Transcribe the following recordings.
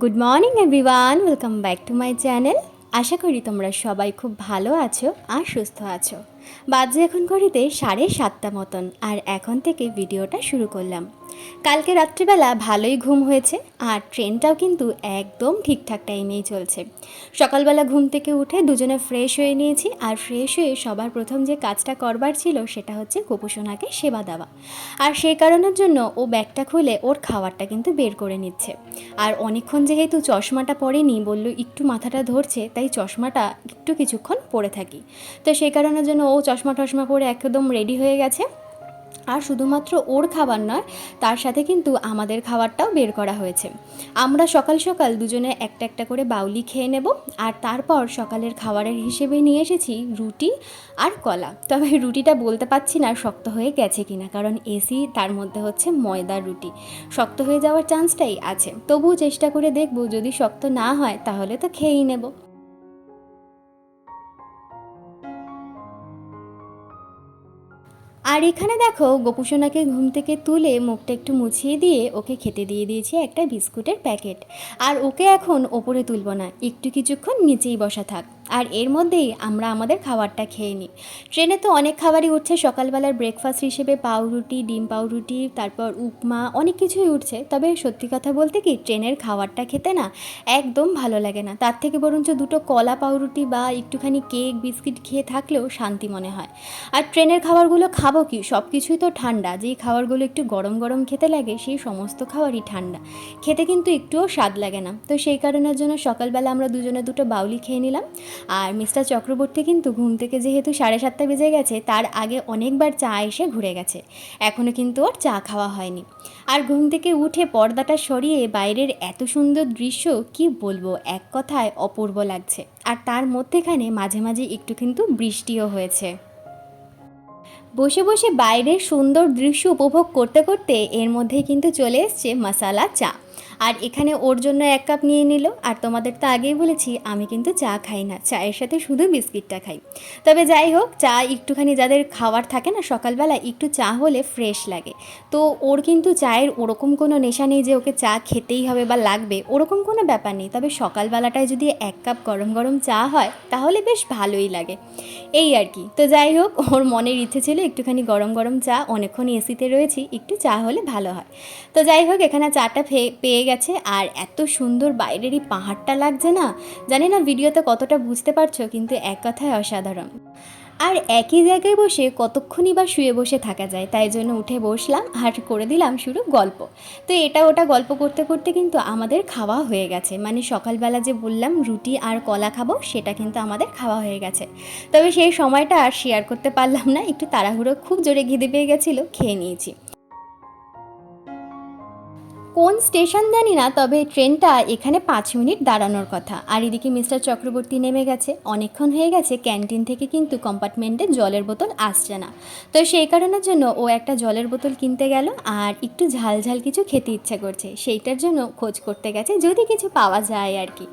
Good morning everyone welcome back to my channel আশা করি তোমরা সবাই খুব ভালো আছো আর সুস্থ আছো। বাজে এখন ঘড়িতে সাড়ে সাতটা মতন, আর এখন থেকে ভিডিওটা শুরু করলাম। কালকে রাত্রিবেলা ভালোই ঘুম হয়েছে আর ট্রেনটাও কিন্তু একদম ঠিকঠাক টাইমেই চলছে। সকালবেলা ঘুম থেকে উঠে দুজনে ফ্রেশ হয়ে নিয়েছি আর ফ্রেশ হয়ে সবার প্রথম যে কাজটা করবার ছিল সেটা হচ্ছে গোপুসোনাকে সেবা দেওয়া। আর সেই কারণের জন্য ও ব্যাগটা খুলে ওর খাবারটা কিন্তু বের করে নিচ্ছে। আর অনেকক্ষণ যেহেতু চশমাটা পরেনি, বলল একটু মাথাটা ধরছে, তাই চশমাটা একটু কিছুক্ষণ পরে থাকি। তো সেই কারণের জন্য ও চশমা টশমা পরে একদম রেডি হয়ে গেছে। আর শুধুমাত্র ওর খাবার নয়, তার সাথে কিন্তু আমাদের খাবারটাও বের করা হয়েছে। আমরা সকাল সকাল দুজনে একটা একটা করে বাউলি খেয়ে নেব, আর তারপর সকালের খাবারের হিসেবে নিয়ে এসেছি রুটি আর কলা। তবে রুটিটা বলতে পারছি না শক্ত হয়ে গেছে কিনা, কারণ এসি তার মধ্যে হচ্ছে ময়দার রুটি। শক্ত হয়ে যাওয়ার চান্সটাই আছে। তবুও চেষ্টা করে দেখব যদি শক্ত না হয়, তাহলে তো খেয়েই নেব। আর এখানে দেখো, গোপুসোনাকে ঘুম থেকে তুলে মুখটা একটু মুছিয়ে দিয়ে ওকে খেতে দিয়ে দিয়েছে একটা বিস্কুটের প্যাকেট। আর ওকে এখন ওপরে তুলব না, একটু কিছুক্ষণ নিচেই বসা থাক। আর এর মধ্যেই আমরা আমাদের খাবারটা খেয়ে নিই। ট্রেনে তো অনেক খাবারই উঠছে, সকালবেলার ব্রেকফাস্ট হিসেবে পাউরুটি, ডিম পাউরুটি, তারপর উপমা, অনেক কিছুই উঠছে। তবে সত্যি কথা বলতে কি, ট্রেনের খাবারটা খেতে না একদম ভালো লাগে না। তার থেকে বরঞ্চ দুটো কলা পাউরুটি বা একটুখানি কেক, বিস্কিট খেয়ে থাকলেও শান্তি মনে হয়। আর ট্রেনের খাবারগুলো খাব কি? সব কিছুই তো ঠান্ডা। যেই খাবারগুলো একটু গরম গরম খেতে লাগে, সেই সমস্ত খাবারই ঠান্ডা। খেতে কিন্তু একটুও স্বাদ লাগে না। তো সেই কারণের জন্য সকালবেলা আমরা দুজনে দুটো বাউলি খেয়ে নিলাম। আর মিস্টার চক্রবর্তী কিন্তু ঘুম থেকে যেহেতু সাড়ে সাতটা বেজে গেছে, তার আগে অনেকবার চা এসে ঘুরে গেছে। এখনও কিন্তু ওর চা খাওয়া হয়নি। আর ঘুম থেকে উঠে পর্দাটা সরিয়ে বাইরের এত সুন্দর দৃশ্য, কি বলব? এক কথায় অপূর্ব লাগছে। আর তার মধ্যেখানে মাঝে মাঝে একটু কিন্তু বৃষ্টিও হয়েছে। বসে বসে বাইরের সুন্দর দৃশ্য উপভোগ করতে করতে এর মধ্যেই কিন্তু চলে এসছে মশালা চা। আর এখানে ওর জন্য এক কাপ নিয়ে নিল। আর তোমাদের তো আগেই বলেছি, আমি কিন্তু চা খাই না। চায়ের সাথে শুধু বিস্কিটটা খাই। তবে যাই হোক, চা একটুখানি যাদের খাওয়ার থাকে না সকালবেলা, একটু চা হলে ফ্রেশ লাগে। তো ওর কিন্তু চায়ের ওরকম কোনো নেশা নেই যে ওকে চা খেতেই হবে বা লাগবে, ওরকম কোনো ব্যাপার নেই। তবে সকালবেলাটায় যদি এক কাপ গরম গরম চা হয়, তাহলে বেশ ভালোই লাগে। এই আর কি। তো যাই হোক, ওর মনের ইচ্ছে ছিল একটুখানি গরম গরম চা। অনেকক্ষণ এসিতে রয়েছি, একটু চা হলে ভালো হয়। তো যাই হোক, এখানে চাটা পেয়ে গেছে আর এত সুন্দর বাইরেরই পাহাড়টা লাগছে না? জানি না ভিডিওতে কতটা বুঝতে পারছ, কিন্তু এক কথায় অসাধারণ। আর একই জায়গায় বসে কতক্ষণই বা শুয়ে বসে থাকা যায়, তাই জন্য উঠে বসলাম আর করে দিলাম শুরু গল্প। তো এটা ওটা গল্প করতে করতে কিন্তু আমাদের খাওয়া হয়ে গেছে। মানে সকালবেলা যে বললাম রুটি আর কলা খাব, সেটা কিন্তু আমাদের খাওয়া হয়ে গেছে। তবে সেই সময়টা আর শেয়ার করতে পারলাম না, একটু তাড়াহুড়ো খুব জোরে ঘিদে পেয়ে গেছিল, খেয়ে নিয়েছি। কোন স্টেশন জানি না, তবে ট্রেনটা এখানে পাঁচ মিনিট দাঁড়ানোর কথা। আর এদিকে মিস্টার চক্রবর্তী নেমে গেছে। অনেকক্ষণ হয়ে গেছে, ক্যান্টিন থেকে কিন্তু কম্পার্টমেন্টে জলের বোতল আসছে না। তো সেই কারণের জন্য ও একটা জলের বোতল কিনতে গেল, আর একটু ঝাল ঝাল কিছু খেতে ইচ্ছা করছে। সেইটার জন্য খোঁজ করতে গেছে, যদি কিছু পাওয়া যায় আর কি।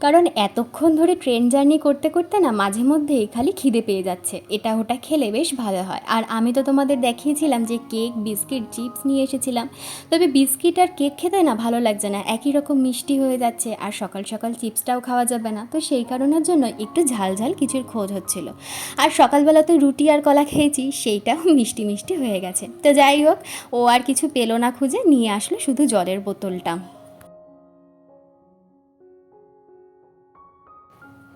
কারণ এতক্ষণ ধরে ট্রেন জার্নি করতে করতে না মাঝে মধ্যেই খালি খিদে পেয়ে যাচ্ছে। এটা ওটা খেলে বেশ ভালো হয়। আর আমি তো তোমাদের দেখিয়েছিলাম যে কেক বিস্কিট চিপস নিয়ে এসেছিলাম। তবে বিস্কিট আর কেক খেতে না ভালো লাগছে না। একই রকম মিষ্টি হয়ে যাচ্ছে আর সকাল সকাল চিপসটাও খাওয়া যাবে না। তো সেই কারণের জন্য একটু ঝাল ঝাল কিছুর খোঁজ হচ্ছিল। আর সকালবেলা তো রুটি আর কলা খেয়েছি, সেইটাও মিষ্টি মিষ্টি হয়ে গেছে। তো যাই হোক, ও আর কিছু পেল না খুঁজে, নিয়ে আসলো শুধু জলের বোতলটা।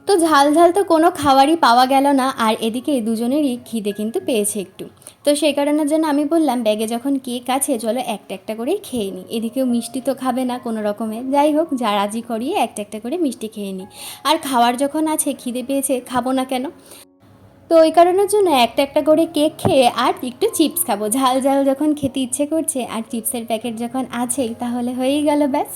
তো ঝাল ঝাল তো কোনো খাবারই পাওয়া গেল না, আর এদিকে দুজনেরই খিদে কিন্তু পেয়েছে একটু। তো সেই কারণের জন্য আমি বললাম, ব্যাগে যখন কেক আছে, চলো একটা একটা করেই খেয়ে নিই। এদিকেও মিষ্টি তো খাবে না কোনো রকমে। যাই হোক, যা রাজি করিয়ে একটা একটা করে মিষ্টি খেয়ে নিই। আর খাওয়ার যখন আছে, খিদে পেয়েছে, খাব না কেন? তো ওই কারণের জন্য একটা একটা করে কেক খেয়ে আর একটু চিপস খাব। ঝাল ঝাল যখন খেতে ইচ্ছে করছে আর চিপসের প্যাকেট যখন আছেই, তাহলে হয়েই গেল ব্যাস।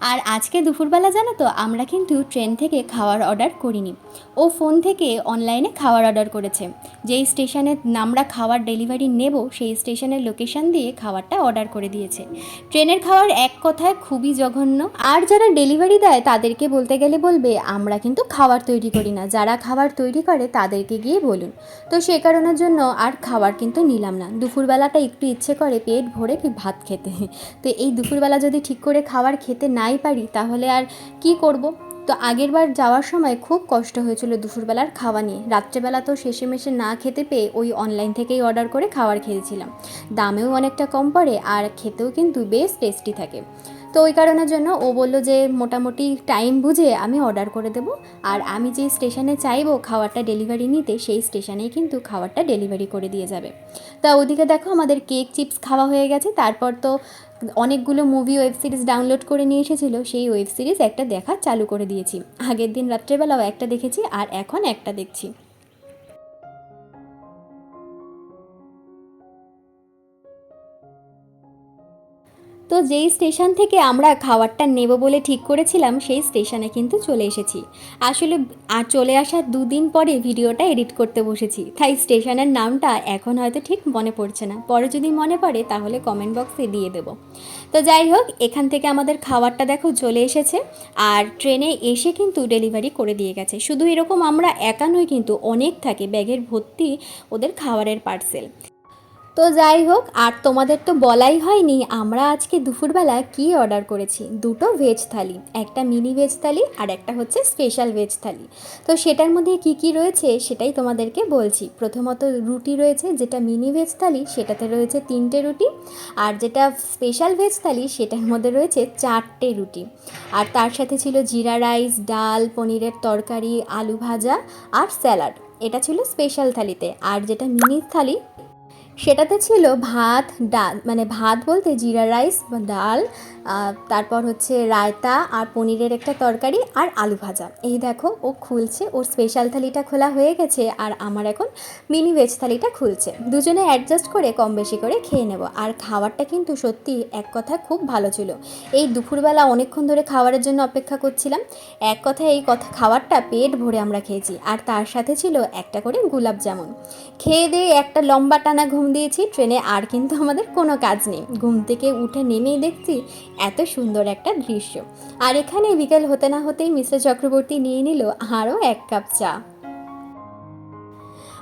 আর আজকে দুপুরবেলা জানো তো, আমরা কিন্তু ট্রেন থেকে খাওয়ার অর্ডার করিনি। ও ফোন থেকে অনলাইনে খাওয়ার অর্ডার করেছে। যেই স্টেশনে আমরা খাওয়ার ডেলিভারি নেব, সেই স্টেশনের লোকেশন দিয়ে খাবারটা অর্ডার করে দিয়েছে। ট্রেনের খাওয়ার এক কথায় খুবই জঘন্য। আর যারা ডেলিভারি দেয়, তাদেরকে বলতে গেলে বলবে, আমরা কিন্তু খাবার তৈরি করি না। যারা খাবার তৈরি করে, তাদেরকে গিয়ে বলবে। বলুন। তো সে কারণের জন্য আর খাবার কিন্তু নিলাম না। দুপুরবেলাটা একটু ইচ্ছে করে পেট ভরে কি ভাত খেতে। তো এই দুপুরবেলা যদি ঠিক করে খাবার খেতে নাই পারি, তাহলে আর কি করব? তো আগের বার যাওয়ার সময় খুব কষ্ট হয়েছিল দুপুরবেলার খাওয়া নিয়ে। রাত্রেবেলা তো শেষে মেশে না খেতে পেয়ে ওই অনলাইন থেকেই অর্ডার করে খাবার খেয়েছিলাম। দামেও অনেকটা কম পড়ে আর খেতেও কিন্তু বেশ টেস্টি থাকে। তো ওই কারণের জন্য ও বলল যে, মোটামুটি টাইম বুঝে আমি অর্ডার করে দেবো। আর আমি যে স্টেশনে চাইব খাবারটা ডেলিভারি নিতে, সেই স্টেশনেই কিন্তু খাবারটা ডেলিভারি করে দিয়ে যাবে। তা ওদিকে দেখো আমাদের কেক চিপস খাওয়া হয়ে গেছে। তারপর তো অনেকগুলো মুভি ওয়েব সিরিজ ডাউনলোড করে নিয়ে এসেছিল। সেই ওয়েব সিরিজ একটা দেখা চালু করে দিয়েছি। আগের দিন রাত্রেবেলাও একটা দেখেছি, আর এখন একটা দেখছি। তো যেই স্টেশন থেকে আমরা খাবারটা নেব বলে ঠিক করেছিলাম, সেই স্টেশনে কিন্তু চলে এসেছি। আসলে আর চলে আসার দুদিন পরে ভিডিওটা এডিট করতে বসেছি, তাই স্টেশনের নামটা এখন হয়তো ঠিক মনে পড়ছে না। পরে যদি মনে পড়ে তাহলে কমেন্ট বক্সে দিয়ে দেবো। তো যাই হোক, এখান থেকে আমাদের খাবারটা দেখো চলে এসেছে, আর ট্রেনে এসে কিন্তু ডেলিভারি করে দিয়ে গেছে। শুধু এরকম আমরা একা নই কিন্তু অনেক থাকে, ব্যাগের ভর্তি ওদের খাবারের পার্সেল তো যাই হোক, আর তোমাদের তো বলাই হয়নি, আমরা আজকে দুপুরবেলা কি অর্ডার করেছি? দুটো ভেজ থালি, একটা মিনি ভেজ থালি আর একটা হচ্ছে স্পেশাল ভেজ থালি। তো সেটার মধ্যে কি কি রয়েছে সেটাই তোমাদেরকে বলছি। প্রথমত রুটি রয়েছে, যেটা মিনি ভেজ থালি, সেটাতে রয়েছে তিনটে রুটি আর যেটা স্পেশাল ভেজ থালি, সেটার মধ্যে রয়েছে চারটে রুটি। আর তার সাথে ছিল জিরা রাইস, ডাল, পনিরের তরকারি, আলু ভাজা আর স্যালাড। এটা ছিল স্পেশাল থালিতে। আর যেটা মিনি থালি সেটাতে ছিল ভাত ডাল মানে ভাত বলতে জিরা রাইস বা ডাল তারপর হচ্ছে রায়তা আর পনিরের একটা তরকারি আর আলু ভাজা। এই দেখো, ও খুলছে, ওর স্পেশাল থালিটা খোলা হয়ে গেছে আর আমার এখন মিনি ভেজ থালিটা খুলছে। দুজনে অ্যাডজাস্ট করে কম বেশি করে খেয়ে নেব। আর খাবারটা কিন্তু সত্যি এক কথা খুব ভালো ছিল। এই দুপুরবেলা অনেকক্ষণ ধরে খাবারের জন্য অপেক্ষা করছিলাম। এক কথায় এই কথা, খাবারটা পেট ভরে আমরা খেয়েছি। আর তার সাথে ছিল একটা করে গোলাপ জামুন। খেয়ে দিয়ে একটা লম্বা টানা ঘুম দিয়েছি, ট্রেনে আর কিন্তু আমাদের কোনো কাজ নেই। ঘুম থেকে উঠে নেমেই দেখছি এত সুন্দর একটা দৃশ্য। আর এখানে বিকেল হতে না হতেই মিস্টার চক্রবর্তী নিয়ে নিল আরও এক কাপ চা।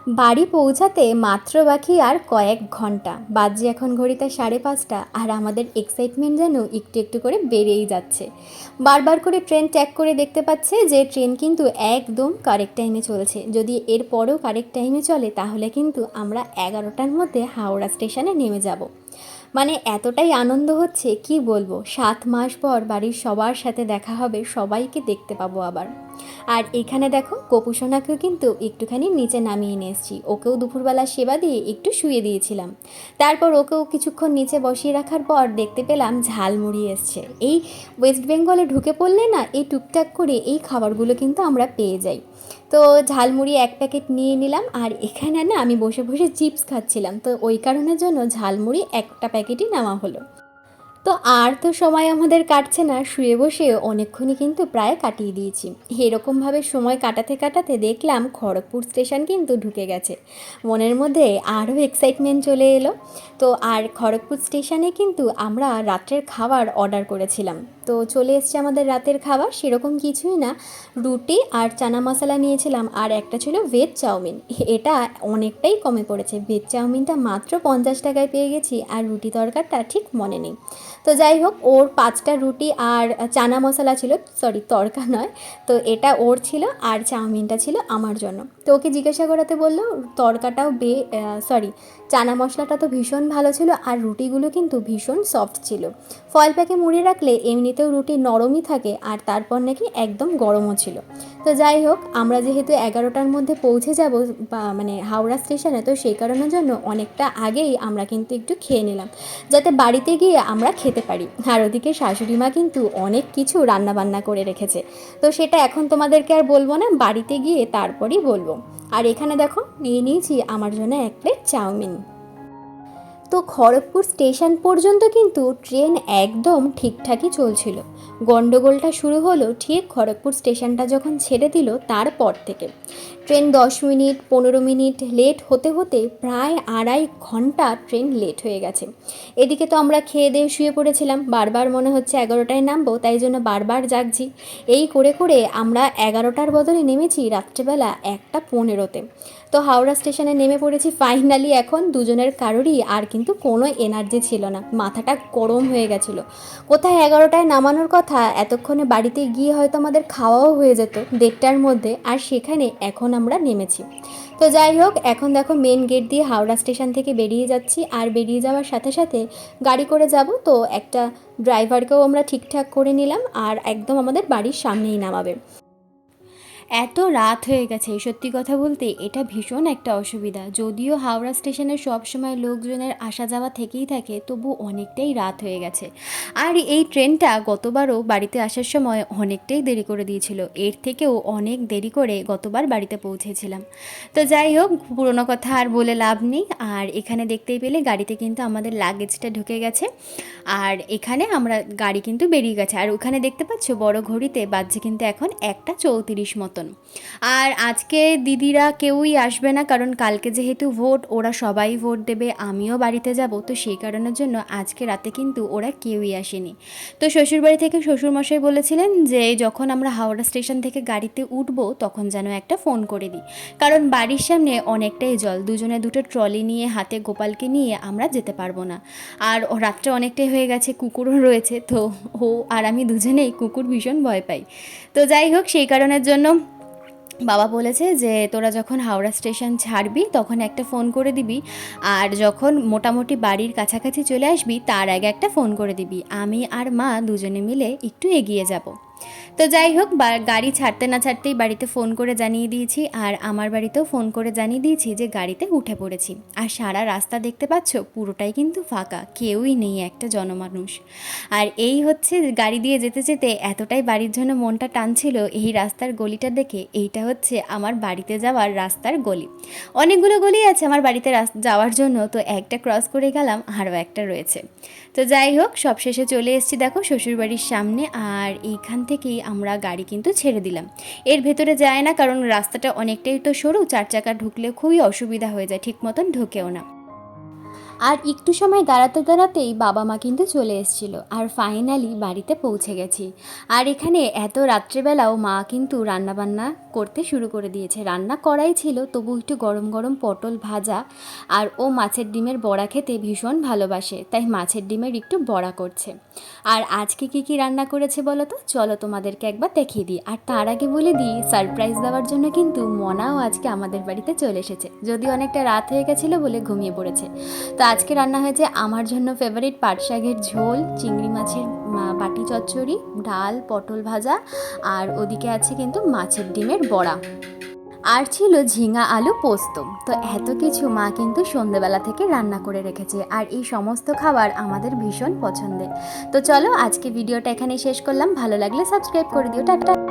বাড়ি পৌঁছাতে মাত্র বাকি আর কয়েক ঘণ্টা। বাজে এখন ঘড়িতে সাড়ে পাঁচটা আর আমাদের এক্সাইটমেন্ট যেন একটু একটু করে বেড়েই যাচ্ছে। বারবার করে ট্রেন ট্যাগ করে দেখতে পাচ্ছে যে ট্রেন কিন্তু একদম কারেক্ট টাইমে চলছে। যদি এর পরেও কারেক্ট টাইমে চলে তাহলে কিন্তু আমরা এগারোটার মধ্যে হাওড়া স্টেশনে নেমে যাব। মানে এতটাই আনন্দ হচ্ছে, কি বলব? সাত মাস পর বাড়ির সবার সাথে দেখা হবে, সবাইকে দেখতে পাবো আবার। আর এখানে দেখো গোপুসোনাকেও কিন্তু একটুখানি নিচে নামিয়ে নিয়ে এসেছি। ওকেও দুপুরবেলা সেবা দিয়ে একটু শুয়ে দিয়েছিলাম। তারপর ওকেও কিছুক্ষণ নিচে বসিয়ে রাখার পর দেখতে পেলাম ঝালমুড়ি এসছে। এই ওয়েস্ট বেঙ্গলে ঢুকে পড়লে না, এই টুকটাক করে এই খাবারগুলো কিন্তু আমরা পেয়ে যাই। তো ঝালমুড়ি এক প্যাকেট নিয়ে নিলাম আর এখানে না আমি বসে বসে চিপস খাচ্ছিলাম। তো ওই কারণের জন্য ঝালমুড়ি একটা প্যাকেটই নেওয়া হলো। তো আর তো সময় আমাদের কাটছে না, শুয়ে বসে অনেকক্ষণই কিন্তু প্রায় কাটিয়ে দিয়েছি। এরকমভাবে সময় কাটাতে কাটাতে দেখলাম খড়গপুর স্টেশন কিন্তু ঢুকে গেছে। মনের মধ্যে আরও এক্সাইটমেন্ট চলে এলো। তো আর খড়গপুর স্টেশনে কিন্তু আমরা রাত্রের খাবার অর্ডার করেছিলাম। তো চলে এসছে আমাদের রাতের খাবার, সেরকম কিছুই না। রুটি আর চানা মশলা নিয়েছিলাম আর একটা ছিল ভেজ চাউমিন। এটা অনেকটাই কমে পড়েছে। ভেজ চাউমিনটা মাত্র পঞ্চাশ টাকায় পেয়ে গেছি আর রুটি তরকারটা ঠিক মনে নেই। তো যাই হোক, ওর পাঁচটা রুটি আর চানা মশলা ছিল সরি তরকা নয়, তো এটা ওর ছিল আর চাউমিনটা ছিল আমার জন্য। তো ওকে জিজ্ঞাসা করাতে বলল, তরকাটাও বে সরি চানা মশলাটা তো ভীষণ ভালো ছিল আর রুটিগুলো কিন্তু ভীষণ সফট ছিল। ফয়েল প্যাকে মুড়ে রাখলে এমনিতেও রুটি নরমই থাকে আর তারপর নাকি একদম গরমও ছিল। তো যাই হোক, আমরা যেহেতু এগারোটার মধ্যে পৌঁছে যাব মানে হাওড়া স্টেশনে, তো সেই কারণের জন্য অনেকটা আগেই আমরা কিন্তু একটু খেয়ে নিলাম, যাতে বাড়িতে গিয়ে আমরা খেতে পারি। আর ওদিকে শাশুড়ি মা কিন্তু অনেক কিছু রান্না বান্না করে রেখেছে। তো সেটা এখন তোমাদেরকে আর বলব না, বাড়িতে গিয়ে তারপরই বলব। আর এখানে দেখো, নিয়ে নিয়েছি আমার জন্য এক প্লেট চাউমিন। তো খড়গপুর স্টেশন পর্যন্ত কিন্তু ট্রেন একদম ঠিকঠাকই চলছিল। গন্ডগোলটা শুরু হলো ঠিক খড়গপুর স্টেশনটা যখন ছেড়ে দিল তারপর থেকে। ট্রেন দশ মিনিট, পনেরো মিনিট লেট হতে হতে প্রায় আড়াই ঘণ্টা ট্রেন লেট হয়ে গেছে। এদিকে তো আমরা খেয়ে দিয়ে শুয়ে পড়েছিলাম, বারবার মনে হচ্ছে এগারোটায় নামবো, তাই জন্য বারবার জাগছি। এই করে করে আমরা এগারোটার বদলে নেমেছি রাত্রেবেলা একটা পনেরোতে। তো হাওড়া স্টেশনে নেমে পড়েছি ফাইনালি এখন, দুজনের কারোরই আর কিন্তু কোনো এনার্জি ছিল না, মাথাটা গরম হয়ে গেছিল। কোথায় এগারোটায় নামানোর কথা, এতক্ষণে বাড়িতে গিয়ে হয়তো আমাদের খাওয়াও হয়ে যেত দেড়টার মধ্যে, আর সেখানে এখন আমরা নেমেছি। তো যাই হোক, এখন দেখো মেন গেট দিয়ে হাওড়া স্টেশন থেকে বেরিয়ে যাচ্ছি, আর বেরিয়ে যাওয়ার সাথে সাথে গাড়ি করে যাব। তো একটা ড্রাইভারকেও আমরা ঠিকঠাক করে নিলাম, আর একদম আমাদের বাড়ির সামনেই নামাবে। এত রাত হয়ে গেছে সত্যি কথা বলতে এটা ভীষণ একটা অসুবিধা। যদিও হাওড়া স্টেশনে সব সময় লোকজনের আসা যাওয়া থেকেই থাকে, তবু অনেকটাই রাত হয়ে গেছে। আর এই ট্রেনটা গতবারও বাড়িতে আসার সময় অনেকটাই দেরি করে দিয়েছিল, এর থেকেও অনেক দেরি করে গতবার বাড়িতে পৌঁছেছিলাম। তো যাই হোক, পুরোনো কথা আর বলে লাভ নেই, আর এখানে দেখতেই পেলে গাড়িতে কিন্তু আমাদের লাগেজটা ঢুকে গেছে, আর এখানে আমরা, গাড়ি কিন্তু বেরিয়ে গেছে। আর ওখানে দেখতে পাচ্ছ বড় ঘড়িতে বাজছে কিন্তু এখন একটা চৌত্রিশ মতন। আর আজকে দিদিরা কেউই আসবে না, কারণ কালকে যেহেতু ভোট, ওরা সবাই ভোট দেবে, আমিও বাড়িতে যাব, তো সেই কারণের জন্য আজকে রাতে কিন্তু ওরা কেউই আসেনি। তো শ্বশুরবাড়ি থেকে শ্বশুরমশাই বলেছিলেন যে, যখন আমরা হাওড়া স্টেশন থেকে গাড়িতে উঠবো, তখন যেন একটা ফোন করে দিই। কারণ বাড়ির সামনে অনেকটাই জল, দুজনে দুটো ট্রলি নিয়ে হাতে গোপালকে নিয়ে আমরা যেতে পারব না। আর রাত্রে অনেকটাই হয়ে গেছে, কুকুরও রয়েছে, তো ও আর আমি দুজনেই কুকুর ভীষণ ভয় পাই। তো যাই হোক, সেই কারণের জন্য বাবা বলেছে যে, তোরা যখন হাওড়া স্টেশন ছাড়বি, তখন একটা ফোন করে দিবি। আর যখন মোটামুটি বাড়ির কাছাকাছি চলে আসবি, তার আগে একটা ফোন করে দিবি। আমি আর মা দুজনে মিলে একটু এগিয়ে যাব। তো যাই হোক গাড়ি ছাড়তে না ছাড়তেই বাড়িতে ফোন করে জানিয়ে দিয়েছি। আর আমার বাড়িতেও ফোন করে জানিয়ে দিয়েছি যে গাড়িতে উঠে পড়েছি। আর সারা রাস্তা দেখতে পাচ্ছ, পুরোটাই কিন্তু ফাঁকা, কেউই নেই একটা জনমানুষ। আর এই হচ্ছে গাড়ি দিয়ে যেতে যেতে এতটাই বাড়ির জন্য মনটা টানছিল এই রাস্তার গলিটা দেখে, এইটা হচ্ছে আমার বাড়িতে যাওয়ার রাস্তার গলি। অনেকগুলো গলি আছে আমার বাড়িতে যাওয়ার জন্য, তো একটা ক্রস করে গেলাম, আরও একটা রয়েছে। তো যাই হোক, সবশেষে চলে এসেছি দেখো শ্বশুরবাড়ির সামনে, আর এইখান থেকেই আমরা গাড়ি কিন্তু ছেড়ে দিলাম। এর ভেতরে যায় না কারণ রাস্তাটা অনেকটাই তো সরু, চার চাকা ঢুকলে খুবই অসুবিধা হয়ে যায়, ঠিক মতন ঢোকেও না। আর একটু সময় দাঁড়াতে দাঁড়াতেই বাবা মা কিন্তু চলে এসেছিল আর ফাইনালি বাড়িতে পৌঁছে গেছি। আর এখানে এত রাত্রেবেলাও মা কিন্তু রান্নাবান্না করতে শুরু করে দিয়েছে। রান্না করাই ছিল, তবু একটু গরম গরম পটল ভাজা আর ও মাছের ডিমের বড়া খেতে ভীষণ ভালোবাসে, তাই মাছের ডিমের একটু বড়া করছে। আর আজকে কি কি রান্না করেছে বলো তো? চলো তোমাদেরকে একবার দেখিয়ে দিই। আর তার আগে বলে দিই সারপ্রাইজ দেওয়ার জন্য কিন্তু মনাও আজকে আমাদের বাড়িতে চলে এসেছে। যদি অনেকটা রাত হয়ে গেছিল বলে ঘুমিয়ে পড়েছে। তো আজকে রান্না হয়েছে আমার জন্য ফেভারিট পাট শাকের ঝোল, চিংড়ি মাছের বাটি চচ্চড়ি, ডাল, পটল ভাজা, আর ওদিকে আছে কিন্তু মাছের ডিমের বড়া। আর ছিল ঝিঙা আলু পোস্ত। তো এত কিছু মা কিন্তু সন্ধেবেলা থেকে রান্না করে রেখেছে, আর এই সমস্ত খাবার আমাদের ভীষণ পছন্দের। তো চলো আজকে ভিডিওটা এখানেই শেষ করলাম, ভালো লাগলে সাবস্ক্রাইব করে দিও, টাটা।